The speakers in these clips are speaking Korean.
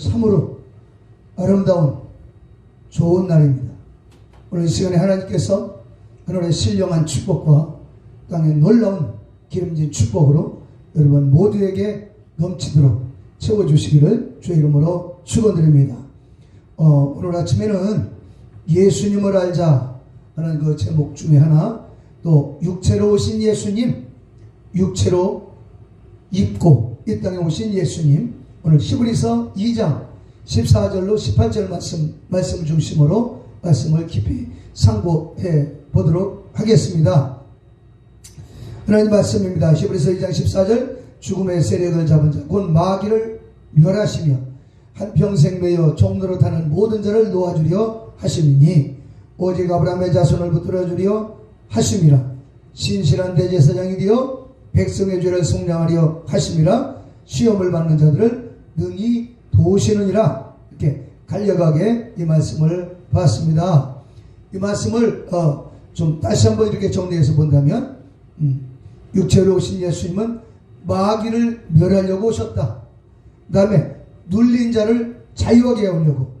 참으로 아름다운 좋은 날입니다. 오늘 이 시간에 하나님께서 하늘의 신령한 축복과 땅의 놀라운 기름진 축복으로 여러분 모두에게 넘치도록 채워주시기를 주의 이름으로 축원드립니다. 어, 오늘 아침에는 예수님을 알자 하는 그 제목 중에 하나 또 육체로 오신 예수님 육체로 입고 이 땅에 오신 예수님 오늘 히브리서 2장 14절로 18절 말씀 말씀 중심으로 말씀을 깊이 상고해 보도록 하겠습니다. 하나님 말씀입니다. 히브리서 2장 14절 죽음의 세력을 잡은 자 곧 마귀를 멸하시며 한평생 매여 종로로 타는 모든 자를 놓아주려 하심이니 오직 아브라함의 자손을 붙들어 주려 하심이라 신실한 대제사장이 되어 백성의 죄를 속량하려 하심이라 시험을 받는 자들을 능히 도우시느니라 이렇게 간략하게 이 말씀을 봤습니다. 이 말씀을 어, 좀 다시 한번 이렇게 정리해서 본다면 음, 육체로 오신 예수님은 마귀를 멸하려고 오셨다. 그 다음에 눌린 자를 자유하게 하려고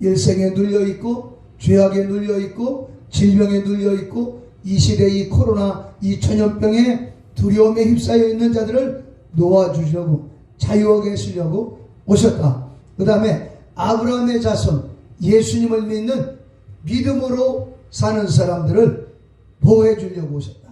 일생에 눌려 있고 죄악에 눌려 있고 질병에 눌려 있고 이 시대 이 코로나 이 전염병에 두려움에 휩싸여 있는 자들을 놓아주시려고 자유하게 하시려고 오셨다. 그 다음에 아브라함의 자손 예수님을 믿는 믿음으로 사는 사람들을 보호해 주려고 오셨다.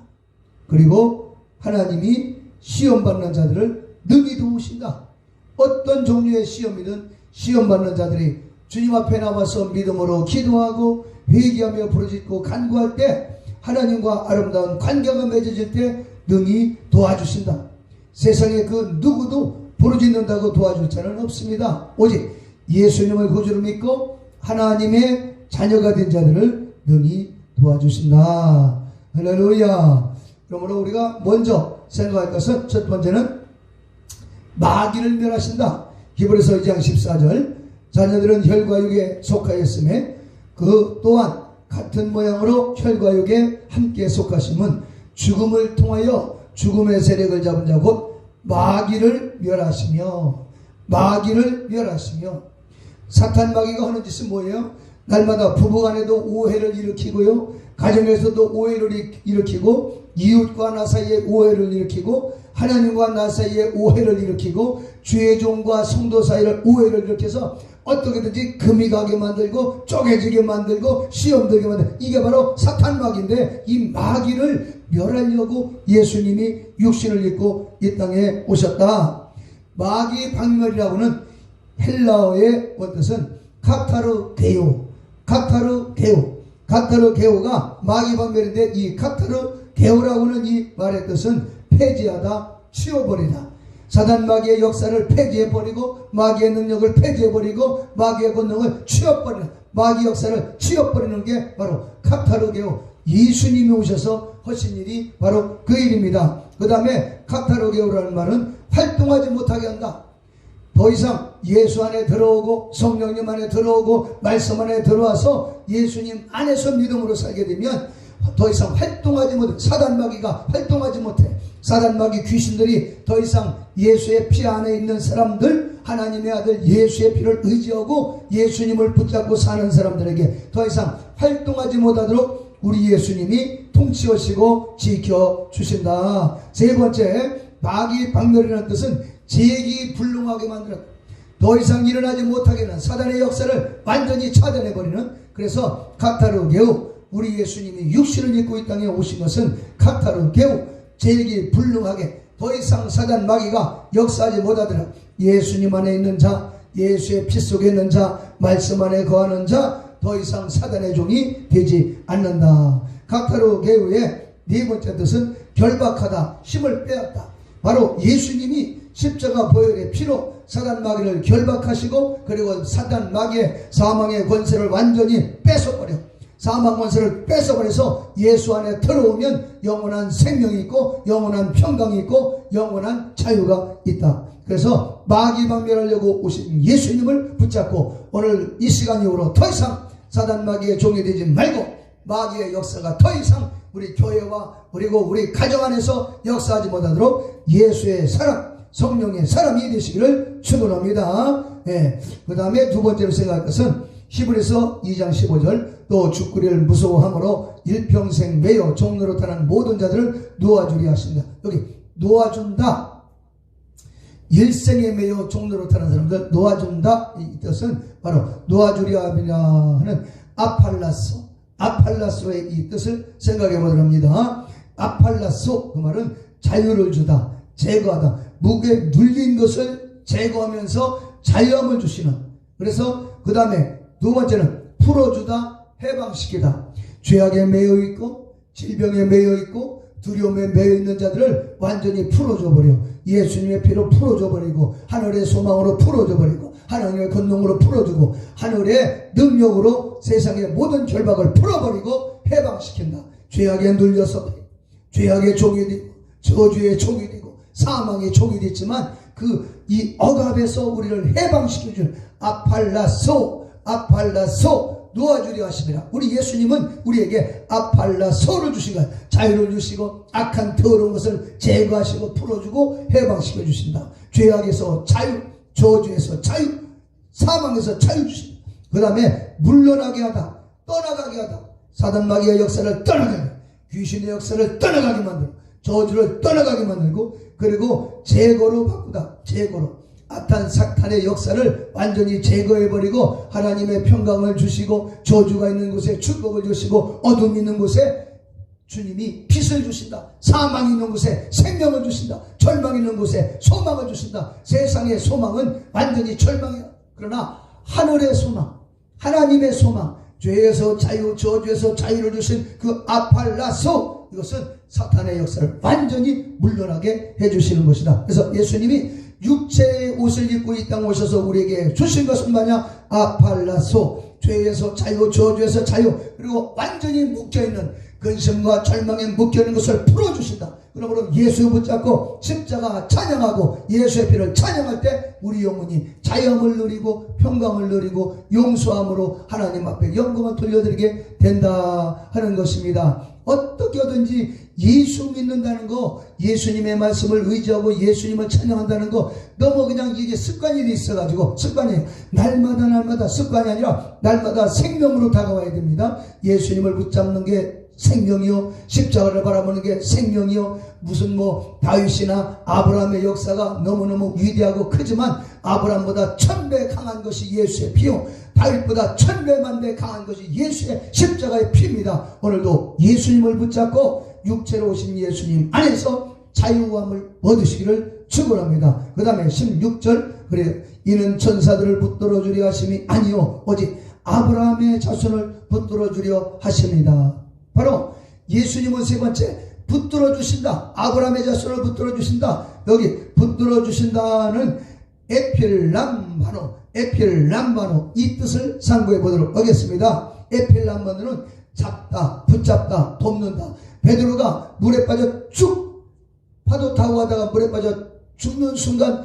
그리고 하나님이 시험받는 자들을 능히 도우신다. 어떤 종류의 시험이든 시험받는 자들이 주님 앞에 나와서 믿음으로 기도하고 회개하며 부르짖고 간구할 때 하나님과 아름다운 관계가 맺어질 때 능히 도와주신다. 세상에 그 누구도 부르짖는다고 도와줄 자는 없습니다. 오직 예수님을 구주로 믿고 하나님의 자녀가 된 자들을 능히 도와주신다. 할렐루야. 그러므로 우리가 먼저 생각할 것은 첫 번째는 마귀를 멸하신다. 히브리서 2장 14절 자녀들은 혈과 육에 속하였음에 그 또한 같은 모양으로 혈과 육에 함께 속하심은 죽음을 통하여 죽음의 세력을 잡은 자곧 마귀를 멸하시며 마귀를 멸하시며 사탄 마귀가 하는 짓은 뭐예요? 날마다 부부간에도 오해를 일으키고요 가정에서도 오해를 일- 일으키고 이웃과 나 사이에 오해를 일으키고 하나님과 나 사이에 오해를 일으키고 주의 종과 성도 사이를 오해를 일으켜서 어떻게든지 금이 가게 만들고 쪼개지게 만들고 시험 들게 만들고 이게 바로 사탄 마귀인데 이 마귀를 멸하려고 예수님이 육신을 입고 이 땅에 오셨다. 마귀 박멸이라고는 헬라어의 원뜻은 카타르 게오 카타르 게오 카타르 게오가 마귀 박멸인데 이 카타르 게오라고는 이 말의 뜻은 폐지하다 치워버리다 사단 마귀의 역사를 폐지해버리고 마귀의 능력을 폐지해버리고 마귀의 권능을 치워버리는 마귀 역사를 치워버리는 게 바로 카타르게오 예수님이 오셔서 하신 일이 바로 그 일입니다. 그 다음에 카타르게오라는 말은 활동하지 못하게 한다. 더 이상 예수 안에 들어오고 성령님 안에 들어오고 말씀 안에 들어와서 예수님 안에서 믿음으로 살게 되면 더 이상 활동하지 못해 사단 마귀가 활동하지 못해 사단 마귀 귀신들이 더 이상 예수의 피 안에 있는 사람들 하나님의 아들 예수의 피를 의지하고 예수님을 붙잡고 사는 사람들에게 더 이상 활동하지 못하도록 우리 예수님이 통치하시고 지켜 주신다. 세 번째 마귀 박멸이라는 뜻은 제기 불능하게 만들었다. 더 이상 일어나지 못하게 하는 사단의 역사를 완전히 차단해버리는 그래서 카타르게우 우리 예수님이 육신을 입고 이 땅에 오신 것은 카타르게우 제기 불능하게 더 이상 사단 마귀가 역사하지 못하더라 예수님 안에 있는 자 예수의 피 속에 있는 자 말씀 안에 거하는 자 더 이상 사단의 종이 되지 않는다. 카타르게우의 네 번째 뜻은 결박하다 힘을 빼앗다. 바로 예수님이 십자가 보혈의 피로 사단 마귀를 결박하시고 그리고 사단 마귀의 사망의 권세를 완전히 뺏어버려. 사망 권세를 뺏어버려서 예수 안에 들어오면 영원한 생명이 있고 영원한 평강이 있고 영원한 자유가 있다. 그래서 마귀 박멸하려고 오신 예수님을 붙잡고 오늘 이 시간 이후로 더 이상 사단 마귀의 종이 되지 말고 마귀의 역사가 더 이상 우리 교회와 그리고 우리 가정 안에서 역사하지 못하도록 예수의 사랑, 성령의 사람이 되시기를 축원합니다. 예. 그 다음에 두 번째로 생각할 것은 히브리서 2장 15절 또 죽구리를 무서워함으로 일평생 매여 종로로 타는 모든 자들을 놓아주리 하십니다. 여기 놓아준다. 일생에 매여 종로로 타는 사람들 놓아준다. 이 뜻은 바로 놓아주리라 하는 아팔라소 아팔라소의 이 뜻을 생각해 보도록 합니다. 아팔라소 그 말은 자유를 주다 제거하다 무게 눌린 것을 제거하면서 자유함을 주시는 그래서 그 다음에 두 번째는 풀어주다 해방시키다 죄악에 매여 있고 질병에 매여 있고 두려움에 매여 있는 자들을 완전히 풀어줘 버려. 예수님의 피로 풀어줘 버리고 하늘의 소망으로 풀어줘 버리고 하나님의 권능으로 풀어주고 하늘의 능력으로 세상의 모든 결박을 풀어버리고 해방시킨다. 죄악에 눌려서 죄악의 종이 되고 저주의 종이 되고 사망의 종이 됐지만 그 이 억압에서 우리를 해방시켜준 아팔라소 아팔라소 놓아주려 하십니다. 우리 예수님은 우리에게 아팔라소를 주신 거예요. 자유를 주시고 악한 더러운 것을 제거하시고 풀어주고 해방시켜 주신다. 죄악에서 자유, 저주에서 자유, 사망에서 자유 주신다. 그 다음에 물러나게 하다, 떠나가게 하다. 사단 마귀의 역사를 떠나가게, 귀신의 역사를 떠나가게 만들고, 저주를 떠나가게 만들고, 그리고 제거로 바꾸다. 제거로. 악한 사탄의 역사를 완전히 제거해버리고 하나님의 평강을 주시고 저주가 있는 곳에 축복을 주시고 어둠 있는 곳에 주님이 빛을 주신다. 사망 있는 곳에 생명을 주신다. 절망 있는 곳에 소망을 주신다. 세상의 소망은 완전히 절망이야. 그러나 하늘의 소망, 하나님의 소망, 죄에서 자유, 저주에서 자유를 주신 그 아팔라소 이것은 사탄의 역사를 완전히 물러나게 해주시는 것이다. 그래서 예수님이 육체의 옷을 입고 이 땅 오셔서 우리에게 주신 것은 뭐냐? 아팔라소 죄에서 자유, 저주에서 자유 그리고 완전히 묶여있는 근심과 절망에 묶여있는 것을 풀어주신다. 그러므로 예수 붙잡고 십자가 찬양하고 예수의 피를 찬양할 때 우리 영혼이 자유함을 누리고 평강을 누리고 용서함으로 하나님 앞에 영광을 돌려드리게 된다 하는 것입니다. 어떻게든지 예수 믿는다는 거, 예수님의 말씀을 의지하고 예수님을 찬양한다는 거, 너무 그냥 이게 습관이 돼 있어가지고, 습관이, 날마다 날마다 습관이 아니라, 날마다 생명으로 다가와야 됩니다. 예수님을 붙잡는 게 생명이요, 십자가를 바라보는 게 생명이요, 무슨 뭐, 다윗이나 아브라함의 역사가 너무너무 위대하고 크지만, 아브라함보다 천배 강한 것이 예수의 피요, 다윗보다 천배만 배 강한 것이 예수의 십자가의 피입니다. 오늘도 예수님을 붙잡고 육체로 오신 예수님 안에서 자유함을 얻으시기를 축원합니다. 그 다음에 16절 그래 이는 천사들을 붙들어 주려 하심이 아니요 오직 아브라함의 자손을 붙들어 주려 하십니다. 바로 예수님은 세 번째 붙들어 주신다. 아브라함의 자손을 붙들어 주신다. 여기 붙들어 주신다는 에필람바노 에필람바노 이 뜻을 상고해 보도록 하겠습니다. 에필람바노는 잡다, 붙잡다, 돕는다. 베드로가 물에 빠져 쭉 파도 타고 가다가 물에 빠져 죽는 순간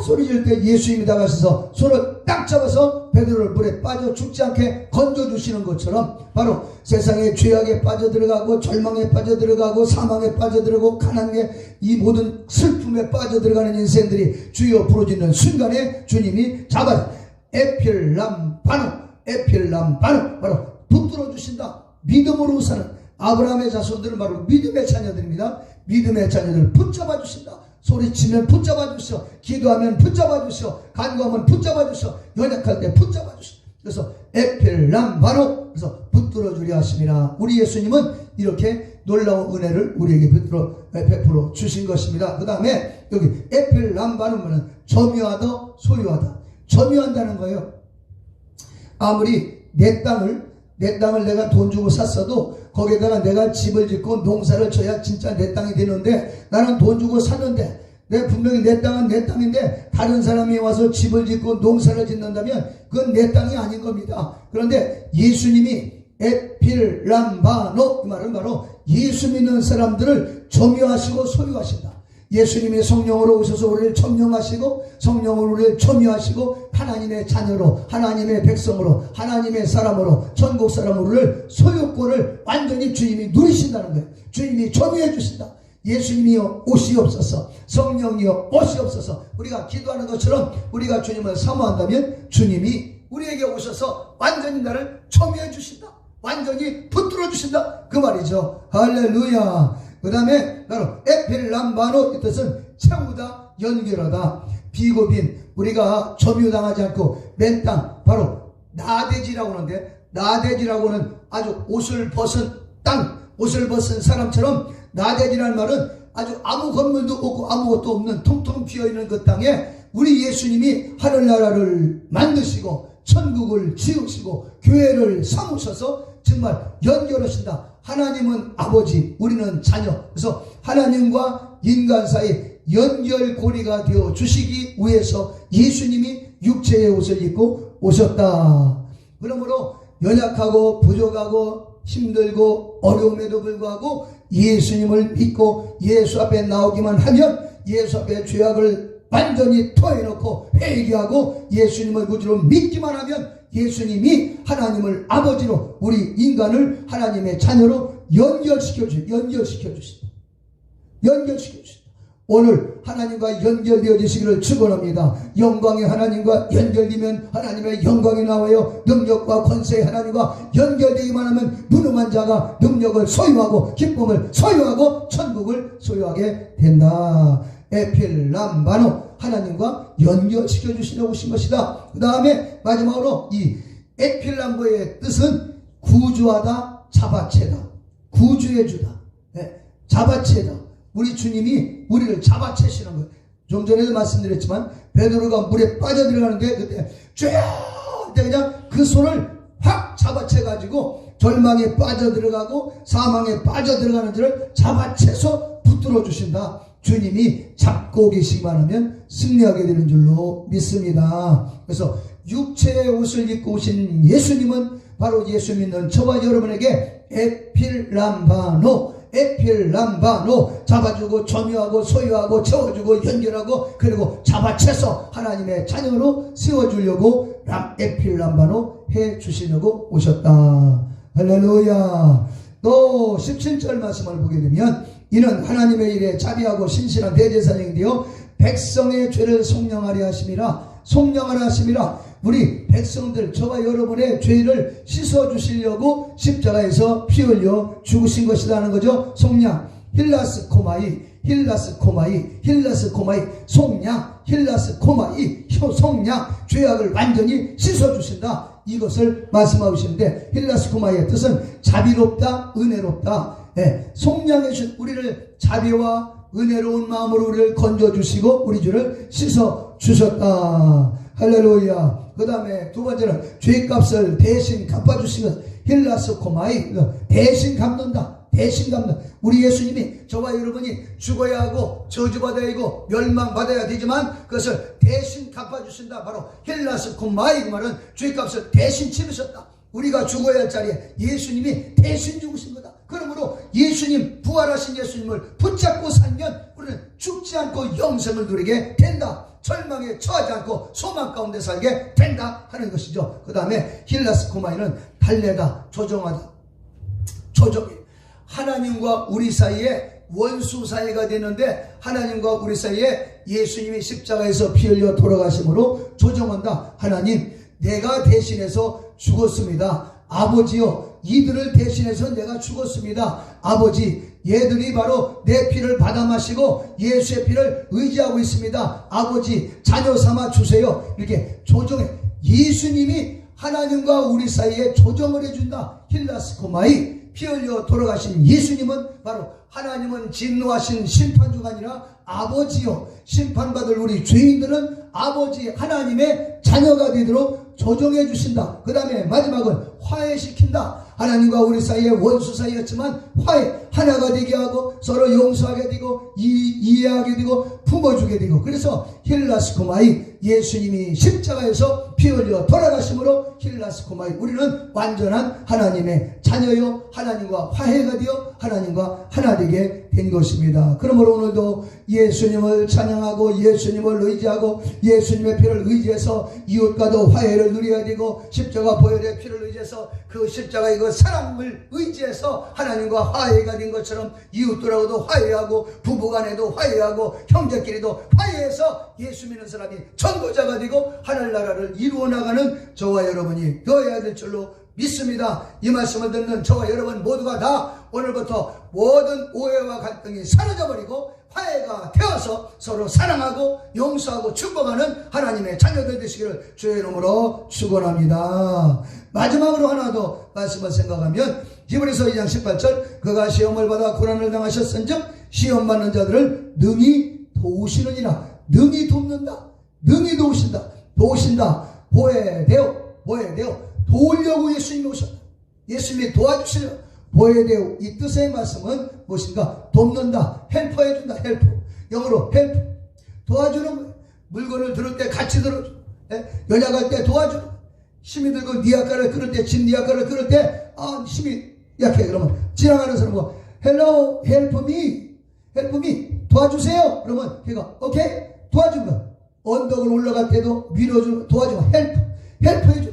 쫙 소리 질 때 예수님이 다가셔서 손을 딱 잡아서 베드로를 물에 빠져 죽지 않게 건져 주시는 것처럼 바로 세상의 죄악에 빠져 들어가고 절망에 빠져 들어가고 사망에 빠져 들어가고 가난에 이 모든 슬픔에 빠져 들어가는 인생들이 주여 부르짖는 순간에 주님이 잡아 에필람 바노 에필람 바노 바로 붙들어 주신다 믿음으로 사는 아브라함의 자손들은 바로 믿음의 자녀들입니다. 믿음의 자녀들을 붙잡아 주신다. 소리치면 붙잡아 주시오. 기도하면 붙잡아 주시오. 간구하면 붙잡아 주시오. 연약할 때 붙잡아 주시오. 그래서 에필람 바로 그래서 붙들어 주려 하심이라. 우리 예수님은 이렇게 놀라운 은혜를 우리에게 베풀어, 베풀어 주신 것입니다. 그 다음에 여기 에필람 바는 점유하다 소유하다. 점유한다는 거예요. 아무리 내 땅을 내 땅을 내가 돈 주고 샀어도 거기에다가 내가 집을 짓고 농사를 져야 진짜 내 땅이 되는데 나는 돈 주고 샀는데 내 분명히 내 땅은 내 땅인데 다른 사람이 와서 집을 짓고 농사를 짓는다면 그건 내 땅이 아닌 겁니다. 그런데 예수님이 에필람바노 그 말은 바로 예수 믿는 사람들을 점유하시고 소유하신다. 예수님의 성령으로 오셔서 우리를 점령하시고 성령으로 우리를 점유하시고 하나님의 자녀로 하나님의 백성으로 하나님의 사람으로 천국 사람으로를 소유권을 완전히 주님이 누리신다는 거예요. 주님이 점유해 주신다. 예수님이여 오시옵소서 성령이여 오시옵소서 우리가 기도하는 것처럼 우리가 주님을 사모한다면 주님이 우리에게 오셔서 완전히 나를 초미해 주신다 완전히 붙들어 주신다 그 말이죠 할렐루야 그 다음에 바로 에필람바노 이 뜻은 채우다 연결하다 비고빈 우리가 점유당하지 않고 맨 땅 바로 나대지라고 하는데 나대지라고는 아주 옷을 벗은 땅 옷을 벗은 사람처럼 나대지라는 말은 아주 아무 건물도 없고 아무것도 없는 통통 비어있는 그 땅에 우리 예수님이 하늘나라를 만드시고 천국을 지으시고 교회를 삼으셔서 정말 연결하신다. 하나님은 아버지, 우리는 자녀. 그래서 하나님과 인간 사이 연결고리가 되어 주시기 위해서 예수님이 육체의 옷을 입고 오셨다. 그러므로 연약하고 부족하고 힘들고 어려움에도 불구하고 예수님을 믿고 예수 앞에 나오기만 하면 예수 앞에 죄악을 완전히 토해놓고 회개하고 예수님을 구주로 믿기만 하면 예수님이 하나님을 아버지로 우리 인간을 하나님의 자녀로 연결시켜 주 연결시켜 주신다. 연결시켜 주신다. 오늘 하나님과 연결되어 지시기를 축원합니다. 영광의 하나님과 연결되면 하나님의 영광이 나와요. 능력과 권세의 하나님과 연결되기만 하면 무능한 자가 능력을 소유하고 기쁨을 소유하고 천국을 소유하게 된다. 에필람바노 하나님과 연결시켜 주시려고 오신 것이다. 그 다음에 마지막으로 이 에필람보의 뜻은 구주하다 잡아채다. 구주해 주다. 네, 잡아채다. 우리 주님이 우리를 잡아채시는 거예요. 좀 전에도 말씀드렸지만 베드로가 물에 빠져들어가는데 그때 쫙 그냥 그 손을 확 잡아채 가지고 절망에 빠져들어가고 사망에 빠져들어가는 자를 잡아채서 붙들어 주신다. 주님이 잡고 계시기만 하면 승리하게 되는 줄로 믿습니다. 그래서 육체의 옷을 입고 오신 예수님은 바로 예수 믿는 저와 여러분에게 에필람바노 에필람바노 잡아주고 점유하고 소유하고 채워주고 연결하고 그리고 잡아채서 하나님의 자녀로 세워주려고 람 에필람바노 해 주시려고 오셨다. 할렐루야. 또 17절 말씀을 보게 되면 이는 하나님의 일에 자비하고 신실한 대제사장이 되어 백성의 죄를 속량하려 하심이라 속량하려 하심이라. 우리 백성들 저와 여러분의 죄를 씻어 주시려고 십자가에서 피 흘려 죽으신 것이라는 거죠. 속량. 힐라스 코마이 힐라스 코마이 힐라스 코마이. 속량 힐라스 코마이. 속량. 죄악을 완전히 씻어 주신다. 이것을 말씀하고 계시는데 힐라스 코마이의 뜻은 자비롭다 은혜롭다 예, 속량해 주신 우리를 자비와 은혜로운 마음으로 우리를 건져 주시고 우리 죄를 씻어 주셨다. 할렐루야. 그 다음에 두 번째는 죄값을 대신 갚아주시는 힐라스 코마이 대신 갚는다. 대신 갚는 우리 예수님이 저와 여러분이 죽어야 하고 저주받아야 하고 멸망받아야 되지만 그것을 대신 갚아주신다. 바로 힐라스 코마이 그 말은 죄값을 대신 치르셨다. 우리가 죽어야 할 자리에 예수님이 대신 죽으신 거다. 그러므로 예수님 부활하신 예수님을 붙잡고 살면 우리는 죽지 않고 영생을 누리게 된다. 절망에 처하지 않고 소망 가운데 살게 된다 하는 것이죠. 그 다음에 힐라스 코마이는 달래다, 조정하다, 조정이 하나님과 우리 사이에 원수 사이가 되는데 하나님과 우리 사이에 예수님이 십자가에서 피 흘려 돌아가심으로 조정한다. 하나님, 내가 대신해서 죽었습니다. 아버지요, 이들을 대신해서 내가 죽었습니다. 아버지, 얘들이 바로 내 피를 받아 마시고 예수의 피를 의지하고 있습니다. 아버지, 자녀 삼아 주세요. 이렇게 조정해. 예수님이 하나님과 우리 사이에 조정을 해준다. 힐라스코마이 피 흘려 돌아가신 예수님은 바로 하나님은 진노하신 심판주가 아니라 아버지요. 심판받을 우리 죄인들은 아버지 하나님의 자녀가 되도록 조정해 주신다. 그 다음에 마지막은 화해시킨다. 하나님과 우리 사이에 원수 사이였지만 화해 하나가 되게 하고 서로 용서하게 되고 이, 이해하게 되고 품어주게 되고 그래서 힐라스코마이 예수님이 십자가에서 피 흘려 돌아가심으로 힐라스코마이 우리는 완전한 하나님의 자녀요 하나님과 화해가 되어 하나님과 하나 되게 된 것입니다. 그러므로 오늘도 예수님을 찬양하고 예수님을 의지하고 예수님의 피를 의지해서 이웃과도 화해를 누려야 되고 십자가 보혈의 피를 의지해서 그 십자가의 그 사랑을 의지해서 하나님과 화해가 된 것처럼 이웃들하고도 화해하고 부부간에도 화해하고 형제끼리도 화해해서 예수 믿는 사람이 전도자가 되고 하늘나라를 이루어 나가는 저와 여러분이 되어야 될 줄로 믿습니다. 이 말씀을 듣는 저와 여러분 모두가 다 오늘부터 모든 오해와 갈등이 사라져 버리고 화해가 되어서 서로 사랑하고 용서하고 축복하는 하나님의 자녀들 되시기를 주의 이름으로 축원합니다. 마지막으로 하나 더 말씀을 생각하면 히브리서 2장 18절 그가 시험을 받아 고난을 당하셨은즉 시험 받는 자들을 능히 도우시느니라. 능히 돕는다. 능히 도우신다. 도우신다. 보혜되어 보혜되어 도우려고 예수님이 오셨다. 예수님이 도와주시려 보혜되어 이 뜻의 말씀은 무엇인가? 돕는다 헬퍼 해준다 헬퍼. 영어로 헬퍼 도와주는 거예요 물건을 들을 때 같이 들어줘. 예? 연약할 때 도와주는 힘이 들고 니아까를 끌을 때, 진 니아까를 끌을 때, 아, 힘이 약해. 그러면 지나가는 사람 뭐, hello, help me, help me, 도와주세요. 그러면 걔가, 오케이, 도와준 거야. 언덕을 올라갈 때도 밀어주는, 도와주고, 해주는 거야.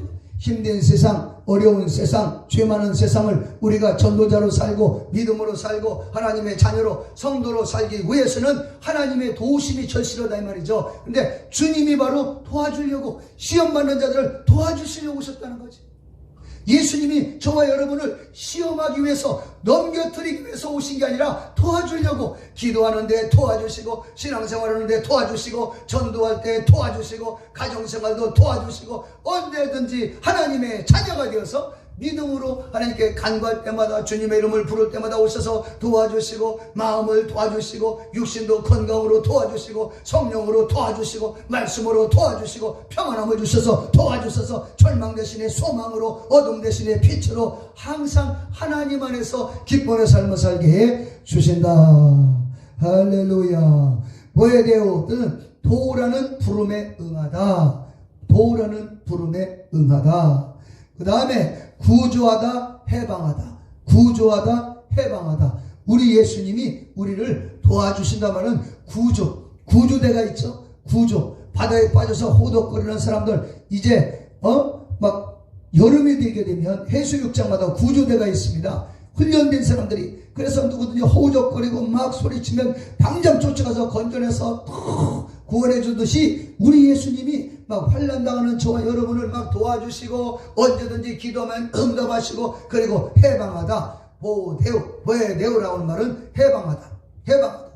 힘든 세상, 어려운 세상, 죄 많은 세상을 우리가 전도자로 살고 믿음으로 살고 하나님의 자녀로 성도로 살기 위해서는 하나님의 도우심이 절실하다 이 말이죠. 근데 주님이 바로 도와주려고 시험 받는 자들을 도와주시려고 오셨다는 거지. 예수님이 저와 여러분을 시험하기 위해서 넘겨뜨리기 위해서 오신 게 아니라 도와주려고 기도하는데 도와주시고 신앙생활하는데 도와주시고 전도할 때 도와주시고 가정생활도 도와주시고 언제든지 하나님의 자녀가 되어서 믿음으로 하나님께 간구할 때마다 주님의 이름을 부를 때마다 오셔서 도와주시고 마음을 도와주시고 육신도 건강으로 도와주시고 성령으로 도와주시고 말씀으로 도와주시고 평안함을 주셔서 도와주셔서 절망 대신에 소망으로 어둠 대신에 빛으로 항상 하나님 안에서 기쁨의 삶을 살게 해 주신다. 할렐루야. 보혜되오 뜻은 도라는 부름에 응하다. 도라는 부름에 응하다. 그 다음에 구조하다, 해방하다. 구조하다, 해방하다. 우리 예수님이 우리를 도와주신다 말은 구조, 구조대가 있죠. 구조. 바다에 빠져서 호덕거리는 사람들 이제 어막 여름이 되게 되면 해수욕장마다 구조대가 있습니다. 훈련된 사람들이 그래서 누구든지 호적거리고 막 소리치면 당장 쫓아가서 건져내서 툭 구원해 주듯이 우리 예수님이 막 환란 당하는 저와 여러분을 막 도와주시고 언제든지 기도하면 응답하시고 그리고 해방하다. 보대우 보혜대우라고 하는 말은 해방하다. 해방하다.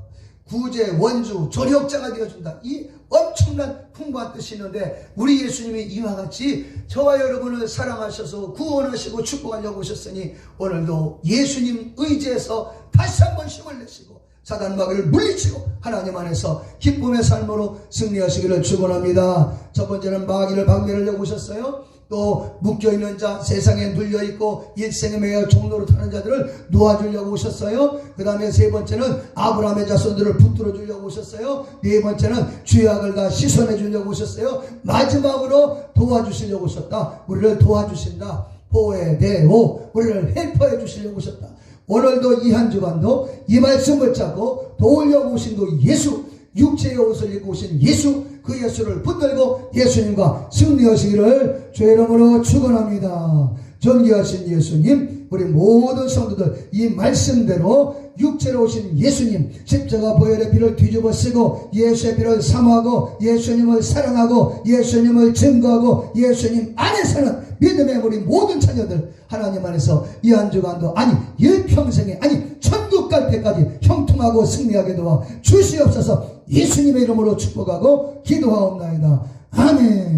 구제 원주 조력자가 되어준다. 이 엄청난 풍부한 뜻이 있는데 우리 예수님이 이와 같이 저와 여러분을 사랑하셔서 구원하시고 축복하려고 오셨으니 오늘도 예수님 의지해서 다시 한번 힘을 내시고 사단 마귀를 물리치고 하나님 안에서 기쁨의 삶으로 승리하시기를 축원합니다. 첫 번째는 마귀를 박멸하려고 오셨어요. 또 묶여있는 자, 세상에 눌려있고 일생에 매여 종로로 타는 자들을 놓아주려고 오셨어요. 그 다음에 세 번째는 아브라함의 자손들을 붙들어 주려고 오셨어요. 네 번째는 죄악을 다 씻어내 주려고 오셨어요. 마지막으로 도와주시려고 오셨다. 우리를 도와주신다. 보혜대오 우리를 헬퍼해 주시려고 오셨다. 오늘도 이 한 주간도 이 말씀 붙잡고 도우려고 오신 그 예수 육체의 옷을 입고 오신 예수 그 예수를 붙들고 예수님과 승리하시기를 주의 이름으로 축원합니다. 존귀하신 예수님 우리 모든 성도들 이 말씀대로 육체로 오신 예수님 십자가 보혈의 피를 뒤집어 쓰고 예수의 피를 사모하고 예수님을 사랑하고 예수님을 증거하고 예수님 안에서는 믿음의 우리 모든 자녀들 하나님 안에서 이 한 주간도 아니 일평생에 아니 천국 갈 때까지 형통하고 승리하게 도와 주시옵소서 예수님의 이름으로 축복하고 기도하옵나이다. 아멘